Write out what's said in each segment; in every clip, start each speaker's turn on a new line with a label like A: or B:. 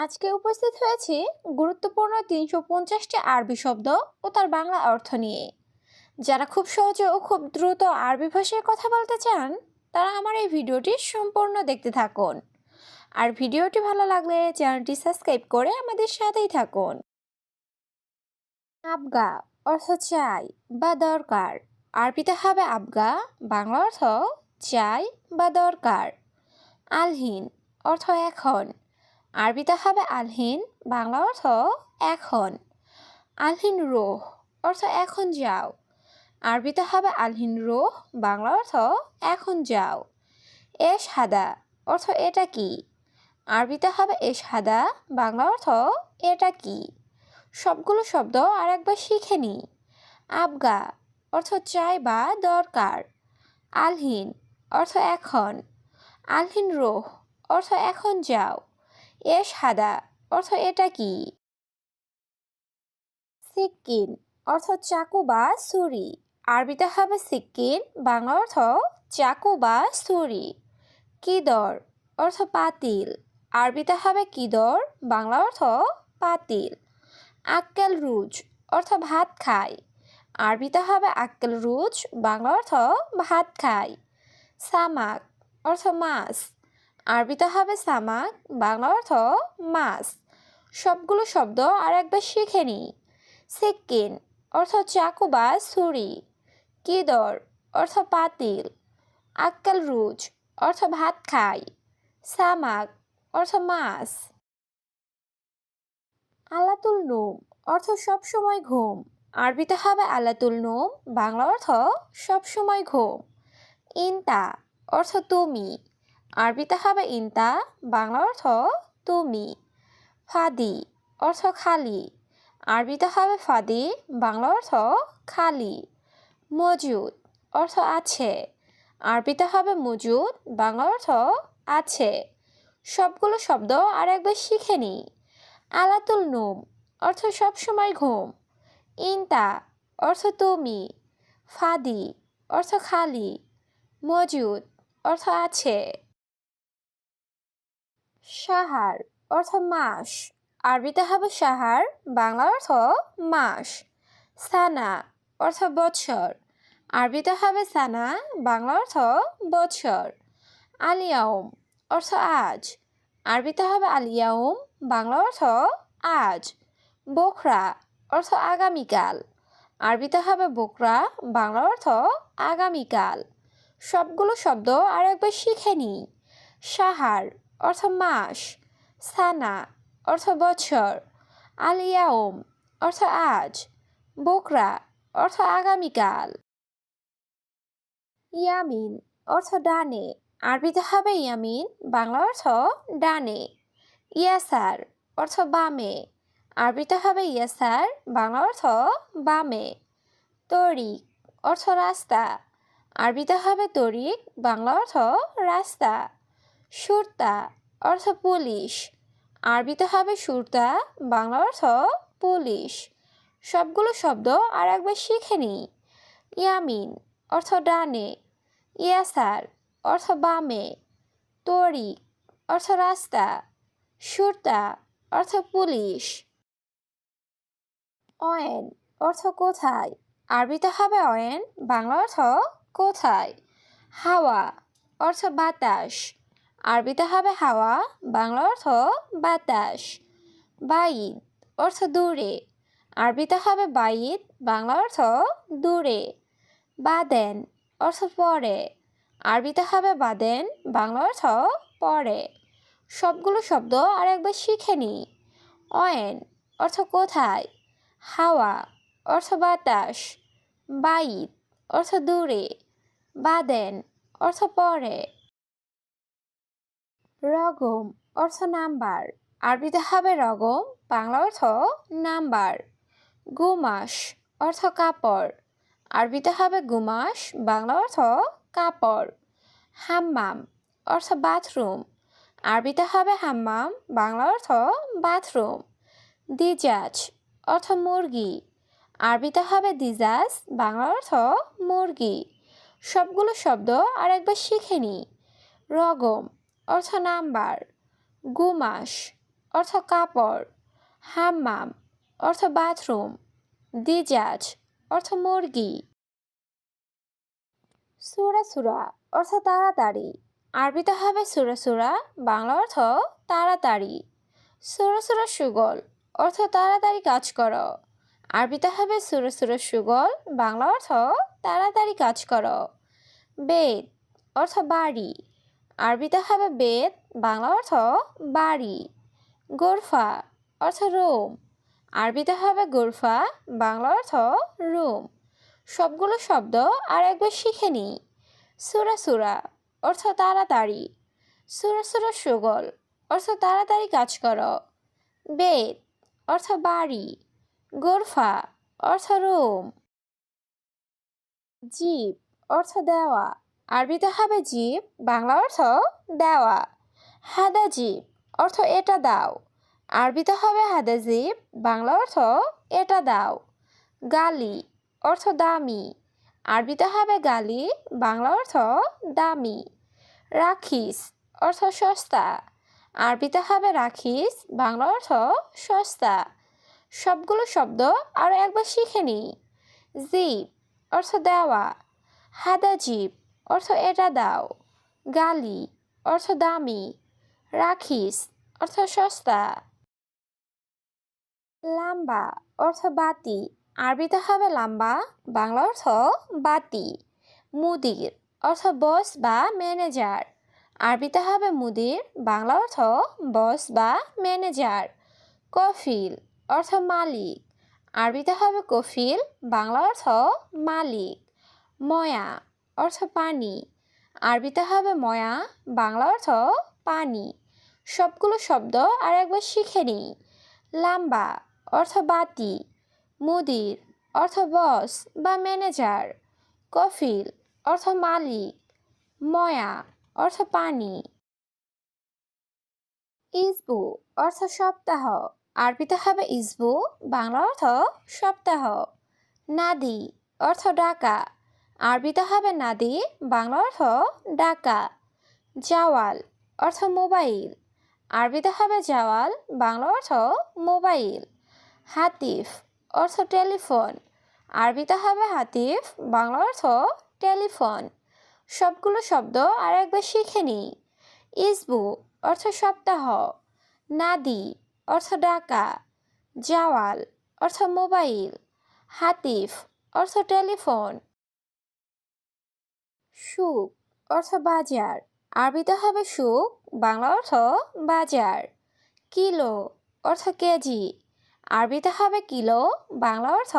A: আজকে উপস্থিত হয়েছি গুরুত্বপূর্ণ তিনশো পঞ্চাশটি আরবি শব্দ ও তার বাংলা অর্থ নিয়ে। যারা খুব সহজে ও খুব দ্রুত আরবি ভাষায় কথা বলতে চান, তারা আমার এই ভিডিওটি সম্পূর্ণ দেখতে থাকুন। আর ভিডিওটি ভালো লাগলে চ্যানেলটি সাবস্ক্রাইব করে আমাদের সাথেই থাকুন। আবগা অর্থ চাই বা দরকার। আরবিতে হবে আবগা, বাংলা অর্থ চাই বা দরকার। আলহীন অর্থ এখন। আরবিতে হবে আলহিন, বাংলা অর্থ এখন। আলহীন রোহ, অর্থ এখন যাও। আরবিতে হবে আলহিন রোহ, বাংলা অর্থ এখন যাও। এস হাদা অর্থ এটা কি? আরবিতে হবে এস হাদা বাংলা অর্থ এটা কি? সবগুলো শব্দ আর একবার শিখে নি। আবগা, অর্থ চাই বা দরকার। আলহীন, অর্থ এখন। আলহীন রোহ, অর্থ এখন যাও। এস হাদা অর্থ এটা কি? সিক্কিন অর্থ চাকু বা ছুরি। আরবিতে হবে সিক্কিন বাংলা অর্থ চাকু বা ছুরি। কিদর, অর্থ পাতিল। আরবিতে হবে কিদর, বাংলা অর্থ পাতিল। আক্কেল রুজ, অর্থ ভাত খায়। আরবিতে হবে আক্কেল রুজ, বাংলা অর্থ ভাত খায়। সামাক, অর্থ মাছ। আরবিতে হবে সামাক বাংলা অর্থ মাছ। সবগুলো শব্দ আর একবার শিখে নিই। সিক্কিন, অর্থ চাকু বা ছুরি। কিদর, অর্থ পাতিল। আক্কেল রুজ, অর্থ ভাত খাই। সামাক অর্থ মাছ। আলাতুল নোম, অর্থ সবসময় ঘুম। আরবিতে হবে আলাতুল নোম, বাংলা অর্থ সবসময় ঘুম। ইনতা, অর্থ তুমি। আরবিতে হবে ইনতা, বাংলা অর্থ তুমি। ফাদি, অর্থ খালি। আরবিতে হবে ফাদি, বাংলা অর্থ খালি। মজুদ, অর্থ আছে। আরবিতে হবে মজুদ, বাংলা অর্থ আছে। সবগুলো শব্দ আর একবার শিখে নি। আলাতুল নোম, অর্থ সবসময় ঘুম। ইনতা, অর্থ তুমি। ফাদি, অর্থ খালি। মজুদ, অর্থ আছে। সাহার অর্থ মাস। আরবিতে হবে সাহার, বাংলা অর্থ মাস। সানা অর্থ বছর। আরবিতে হবে সানা, বাংলা অর্থ বছর। আলিয়াউম অর্থ আজ। আরবিতে হবে আলিয়াউম বাংলা অর্থ আজ। বোখরা অর্থ আগামীকাল। আরবিতে হবে বোকরা বাংলা অর্থ আগামীকাল। সবগুলো শব্দ আর একবার শিখে নিই। সাহার অর্থ মাস সানা অর্থ বছর আলিয়াউম অর্থ আজ, বোকরা, অর্থ আগামীকাল। ইয়ামিন, অর্থ ডানে, আরবিতে হবে ইয়ামিন, বাংলা অর্থ ডানে। ইয়াসার, অর্থ বামে, আরবিতে হবে ইয়াসার, বাংলা অর্থ বামে। তরিক, অর্থ রাস্তা, আরবিতে হবে তরিক, বাংলা অর্থ রাস্তা। সুরতা অর্থ পুলিশ। আরবিতে হবে সুরতা, বাংলা অর্থ পুলিশ। সবগুলো শব্দ আর একবার শিখে নিই ইয়ামিন অর্থ ডানে। ইয়াসার অর্থ বামে। তরিক অর্থ রাস্তা। সুরতা অর্থ পুলিশ। অয়েন অর্থ কোথায়? আরবিতে হবে অয়েন, বাংলা অর্থ কোথায়? হাওয়া অর্থ বাতাস। আরবিতে হবে হাওয়া, বাংলা অর্থ বাতাস বাইদ অর্থ দূরে। আরবিতে হবে বাইদ বাংলা অর্থ দূরে। বাদেন অর্থ পরে। আরবিতে হবে বাদেন, বাংলা অর্থ পরে। সবগুলো শব্দ আর একবার শিখে নিই অয়েন অর্থ কোথায়? হাওয়া অর্থ বাতাস। বাইদ অর্থ দূরে। বাদেন অর্থ পরে। রগম অর্থ নাম্বার। আরবিতে হবে রগম, বাংলা অর্থ নাম্বার। গুমাস অর্থ কাপড়। আরবিতে হবে গুমাস, বাংলা অর্থ কাপড়। হাম্মাম অর্থ বাথরুম। আরবিতে হবে হাম্মাম, বাংলা অর্থ বাথরুম। দিজাজ অর্থ মুরগি। আরবিতে হবে দিজাজ, বাংলা অর্থ মুরগি। সবগুলো শব্দ আর একবার শিখে নিই। রগম অর্থ নাম্বার, গুমাস, অর্থ কাপড়, হাম্মাম, অর্থ বাথরুম, দিজাজ, অর্থ মুরগি। সুরা সুরা, অর্থ তাড়াতাড়ি। আরবিতে হবে সুরা সুরা, বাংলা অর্থ তাড়াতাড়ি। সুরা সুরা সুগল, অর্থ তাড়াতাড়ি কাজ করো। আরবিতে হবে সুরা সুরা সুগল, বাংলা অর্থ তাড়াতাড়ি কাজ করো। বেদ, অর্থ বাড়ি। আরবিতে হবে বেদ, বাংলা অর্থ বাড়ি, গোরফা অর্থ রুম। আরবিতে হবে গোরফা, বাংলা অর্থ রুম। সবগুলো শব্দ আর একবার শিখে নিই। সুরা সুরা অর্থ তাড়াতাড়ি। সুরা সুরা সুগল অর্থ তাড়াতাড়ি কাজ করো। বেদ অর্থ বাড়ি। গোরফা অর্থ রুম। জীব অর্থ দেওয়া। আরবিতে হবে জীব, বাংলা অর্থ দেওয়া। হাদা জীব, অর্থ এটা দাও। আরবিতে হবে হাদা জীব, বাংলা অর্থ এটা দাও। গালি, অর্থ দামি। আরবিতে হবে গালি, বাংলা অর্থ দামি। রাখিস, অর্থ সস্তা। আরবিতে হবে রাখিস, বাংলা অর্থ সস্তা। সবগুলো শব্দ আরও একবার শিখে নিই। জীব, অর্থ দেওয়া। হাদা জীব অর্থ এটা দাও। গালি, অর্থ দামি। রাখিস, অর্থ সস্তা। লাম্বা, অর্থ বাতি। আরবিতে হবে লাম্বা, বাংলা অর্থ বাতি। মুদির, অর্থ বস বা ম্যানেজার। আরবিতে হবে মুদির, বাংলা অর্থ বস বা ম্যানেজার। কফিল, অর্থ মালিক। আরবিতে হবে কফিল, বাংলা অর্থ মালিক। ময়া অর্থ পানি। আরবিতে হবে ময়া, বাংলা অর্থ পানি। সবগুলো শব্দ আর একবার শিখে নিই। লাম্বা অর্থ বাতি, মুদির অর্থ বস বা ম্যানেজার। কফিল অর্থ মালিক, ময়া অর্থ পানি। ইসবু অর্থ সপ্তাহ, আরবিতে হবে ইসবু, বাংলা অর্থ সপ্তাহ। নাদি অর্থ ডাকা আরবিতে হবে নাদি বাংলা অর্থ ডাকা, জাওয়াল অর্থ মোবাইল। আরবিতে হবে জাওয়াল, বাংলা অর্থ মোবাইল। হাতিফ অর্থ টেলিফোন। আরবিতে হবে হাতিফ, বাংলা অর্থ টেলিফোন। সবগুলো শব্দ আর একবার শিখে নিই। ইসবু অর্থ সপ্তাহ। নাদি অর্থ ডাকা। জাওয়াল অর্থ মোবাইল। হাতিফ অর্থ টেলিফোন। সুক অর্থ বাজার। আরবিতে হবে সুক বাংলা অর্থ বাজার। কিলো অর্থ কেজি। আরবিতে হবে কিলো, বাংলা অর্থ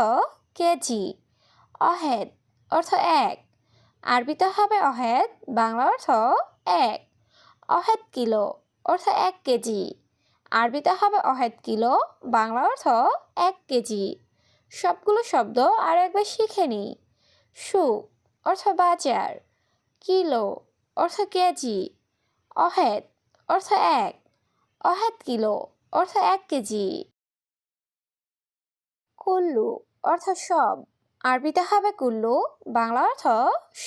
A: কেজি। অহেদ অর্থ এক। আরবিতে হবে অহেদ, বাংলা অর্থ এক। অহেদ কিলো অর্থ এক কেজি। আরবিতে হবে অহেদ কিলো, বাংলা অর্থ এক কেজি। সবগুলো শব্দ আর একবার শিখে নিই। সুক অর্থ বাজার। কিলো, অর্থ কেজি, অহেদ, অর্থ এক, অহেদ কিলো, অর্থ এক কেজি। কুল্লু, অর্থ সব, আরবিতে হবে কুল্লু, বাংলা অর্থ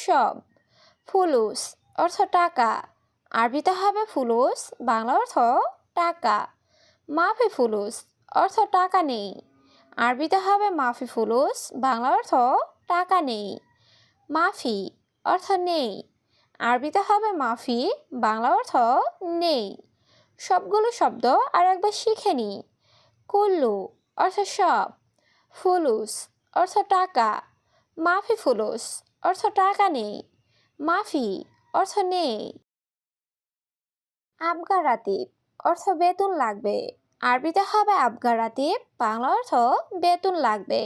A: সব। ফুলুস, অর্থ টাকা, আরবিতে হবে ফুলুস, বাংলা অর্থ টাকা। মাফি ফুলুস, অর্থ টাকা নেই, আরবিতে হবে মাফি ফুলুস, বাংলা অর্থ টাকা নেই। মাফি অর্থ নেই। আরবিতে হবে মাফি, বাংলা অর্থ নেই। সবগুলো শব্দ আর একবার শিখে নিই কুল্লু অর্থ সব। ফুলুস অর্থ টাকা। মাফি ফুলুস অর্থ টাকা নেই। মাফি অর্থ নেই। আবগারাতিব অর্থ বেতন লাগবে। আরবিতে হবে আবগারাতিব বাংলা অর্থ বেতন লাগবে।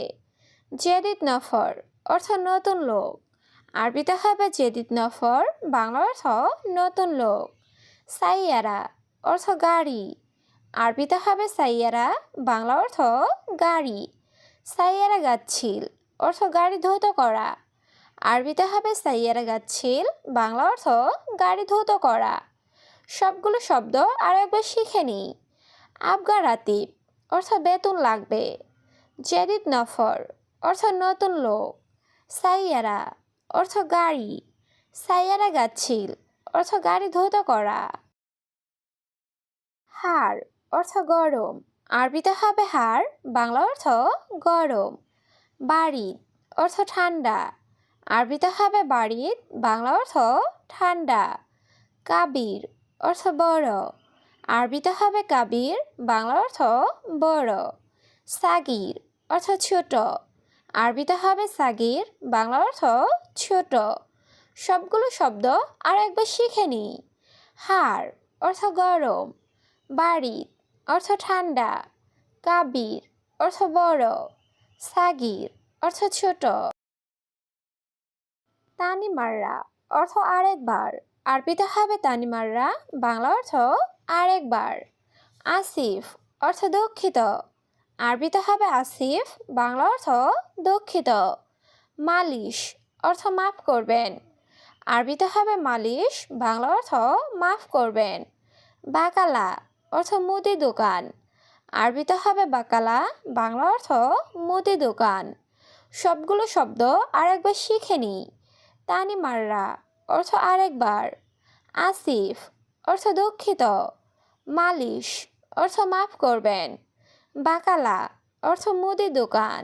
A: জেদিদ নফর অর্থ নতুন লোক। আরবিতে হবে জেদিদ নফর বাংলা অর্থ নতুন লোক। সাইয়ারা, অর্থ গাড়ি। আরবিতে হবে সাইয়ারা বাংলা অর্থ গাড়ি। সাইয়ারা গাচ্ছিল, অর্থ গাড়ি ধৌত করা। আরবিতে হবে সাইয়ারা গাচ্ছিল বাংলা অর্থ গাড়ি ধৌত করা। সবগুলো শব্দ আর একবার শিখে নিই আবগা রাতিব, অর্থ বেতন লাগবে। জেদিদ নফর, অর্থ নতুন লোক। সাইয়ারা অর্থ গাড়ি। সাইয়ারা গাচ্ছিল, অর্থ গাড়ি ধৌত করা। হার, অর্থ গরম। আরবিতে হবে হার, বাংলা অর্থ গরম। বাড়িত অর্থ ঠান্ডা। আরবিতে হবে বাড়িত বাংলা অর্থ ঠান্ডা। কাবির, অর্থ বড়। আরবিতে হবে কাবির, বাংলা অর্থ বড়। সাগির, অর্থ ছোট। আরবিতে হবে সাগির, বাংলা অর্থ ছোট। সবগুলো শব্দ আর একবার শিখে নিই। হার অর্থ গরম, বাড়ি অর্থ ঠান্ডা, কাবির অর্থ বড়, সাগির অর্থ ছোট। তানিমাররা অর্থ আরেকবার, আরবিতে হবে তানিমাররা, বাংলা অর্থ আরেকবার। আসিফ অর্থ দুঃখিত। আরবিতে হবে আসিফ, বাংলা অর্থ দুঃখিত। মালিশ, অর্থ মাফ করবেন। আরবিতে হবে মালিশ, বাংলা অর্থ মাফ করবেন। বাকালা, অর্থ মুদি দোকান। আরবিতে হবে বাকালা, বাংলা অর্থ মুদি দোকান। সবগুলো শব্দ আরেকবার শিখে নিই। তানিমাররা অর্থ আরেকবার। আসিফ, অর্থ দুঃখিত। মালিশ, অর্থ মাফ করবেন। বাকালা অর্থ মুদি দোকান।